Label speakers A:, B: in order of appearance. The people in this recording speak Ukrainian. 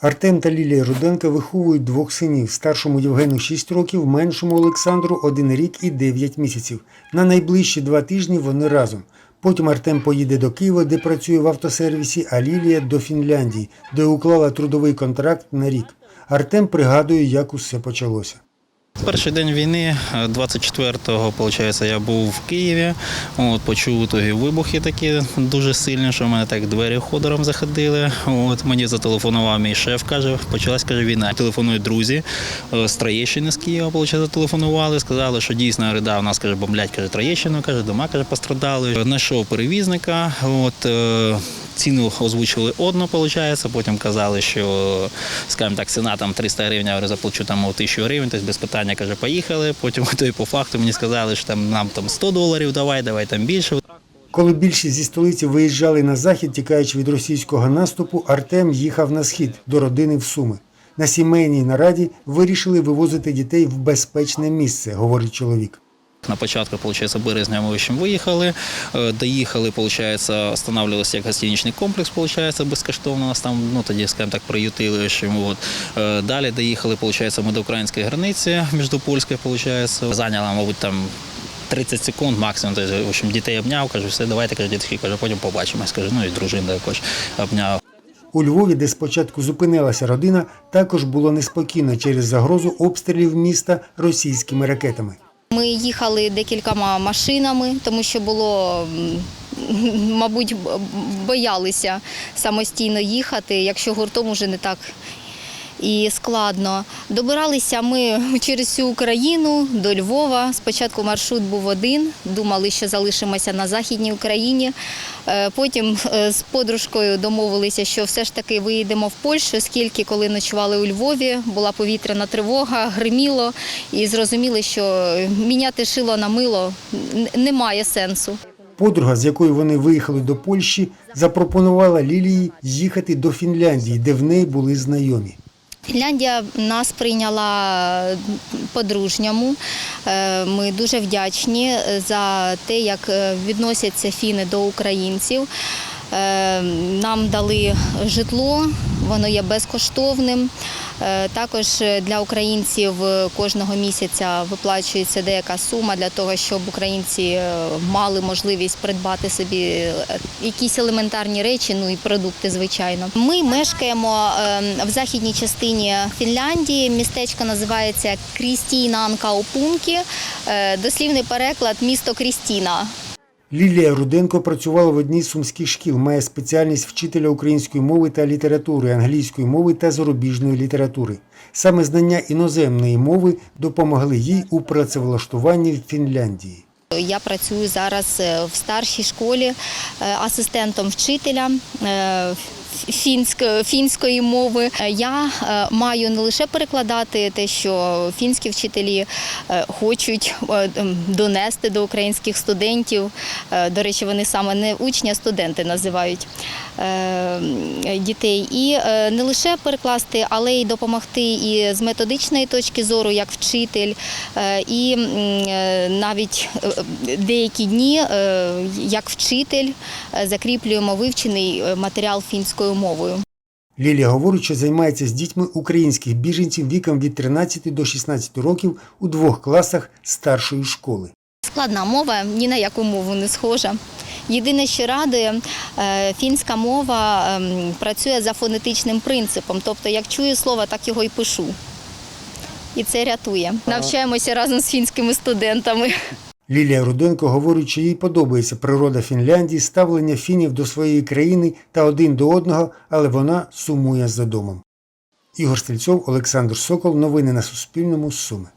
A: Артем та Лілія Руденка виховують двох синів. Старшому Євгену 6 років, меншому Олександру 1 рік і 9 місяців. На найближчі два тижні вони разом. Потім Артем поїде до Києва, де працює в автосервісі, а Лілія до Фінляндії, де уклала трудовий контракт на рік. Артем пригадує, як усе почалося.
B: Перший день війни, е, 24-го, виходить, я був в Києві. От, почув тоді вибухи такі дуже сильні, що в мене так двері ходором заходили. От, мені зателефонував мій шеф, каже, почалась каже, війна. Телефонують друзі е, з Троєщини з Києва, виходить, зателефонували, сказали, що дійсно рида, у нас каже, бомблять каже, Троєщину, каже, дома каже, пострадали. Знайшов перевізника. От, е, Ціну озвучили одну, виходить, потім казали, що, скажімо так, ціна там 300 гривень, я говорю, заплачу там 1000 гривень, тобто без питання, каже, поїхали. Потім то й по факту мені сказали, що там нам там 100 доларів давай, давай там більше.
A: Коли більшість зі столиці виїжджали на захід, тікаючи від російського наступу, Артем їхав на схід до родини в Суми. На сімейній нараді вирішили вивозити дітей в безпечне місце, говорить чоловік.
B: На початку, виходить, березня ми в виїхали, Е, доїхали, виходить, останавливалися як гостиничний комплекс, виходить, безкоштовно нас там, ну тоді, скажімо так, приютили. общем, От. Е, Далі доїхали, виходить, ми до української границі, між Польською, виходить. Зайняло, мабуть, там 30 секунд максимум. Тобто, в общем, дітей обняв, кажу, все, давайте, каже, дітки, каже, потім побачимось. Каже, ну і дружину також обняв.
A: У Львові, де спочатку зупинилася родина, також було неспокійно через загрозу обстрілів міста російськими ракетами.
C: Ми їхали декількома машинами, тому що було, мабуть, боялися самостійно їхати, якщо гуртом уже не так і складно. Добиралися ми через всю Україну до Львова. Спочатку маршрут був один, думали, що залишимося на Західній Україні. Е, Потім е, з подружкою домовилися, що все ж таки виїдемо в Польщу, оскільки коли ночували у Львові, була повітряна тривога, гриміло, і зрозуміли, що міняти шило на мило немає сенсу.
A: Подруга, з якою вони виїхали до Польщі, запропонувала Лілії їхати до Фінляндії, де в неї були знайомі.
C: Фінляндія нас прийняла по-дружньому. Е, Ми дуже вдячні за те, як е, відносяться фіни до українців. Е, Нам дали житло, воно є безкоштовним. Е, Також для українців кожного місяця виплачується деяка сума для того, щоб українці е, мали можливість придбати собі е, якісь елементарні речі, ну і продукти, звичайно. Ми мешкаємо е, в західній частині Фінляндії. Містечко називається Крістінанкаупункі. Е, Дослівний переклад місто Крістіна.
A: Лілія Руденко працювала в одній з сумських шкіл, має спеціальність вчителя української мови та літератури, англійської мови та зарубіжної літератури. Саме знання іноземної мови допомогли їй у працевлаштуванні в Фінляндії.
C: Я працюю зараз е, в старшій школі е, асистентом вчителя е, фінськ- фінської мови. Е, Я е, маю не лише перекладати те, що фінські вчителі е, хочуть донести до українських студентів. До речі, вони саме не учні, а студенти називають дітей. І не лише перекласти, але й допомогти і з методичної точки зору, як вчитель, і навіть деякі дні, як вчитель, закріплюємо вивчений матеріал фінською мовою.
A: Лілія говорить, що займається з дітьми українських біженців віком від 13 до 16 років у двох класах старшої школи.
C: Складна мова, ні на яку мову не схожа. Єдине, що радує, е, фінська мова ем, працює за фонетичним принципом. Тобто, як чую слово, так його і пишу. І це рятує. Навчаємося разом з фінськими студентами.
A: Лілія Руденко говорить, що їй подобається природа Фінляндії, ставлення фінів до своєї країни та один до одного, але вона сумує за домом. Ігор Стрільцов, Олександр Сокол. Новини на Суспільному. Суми.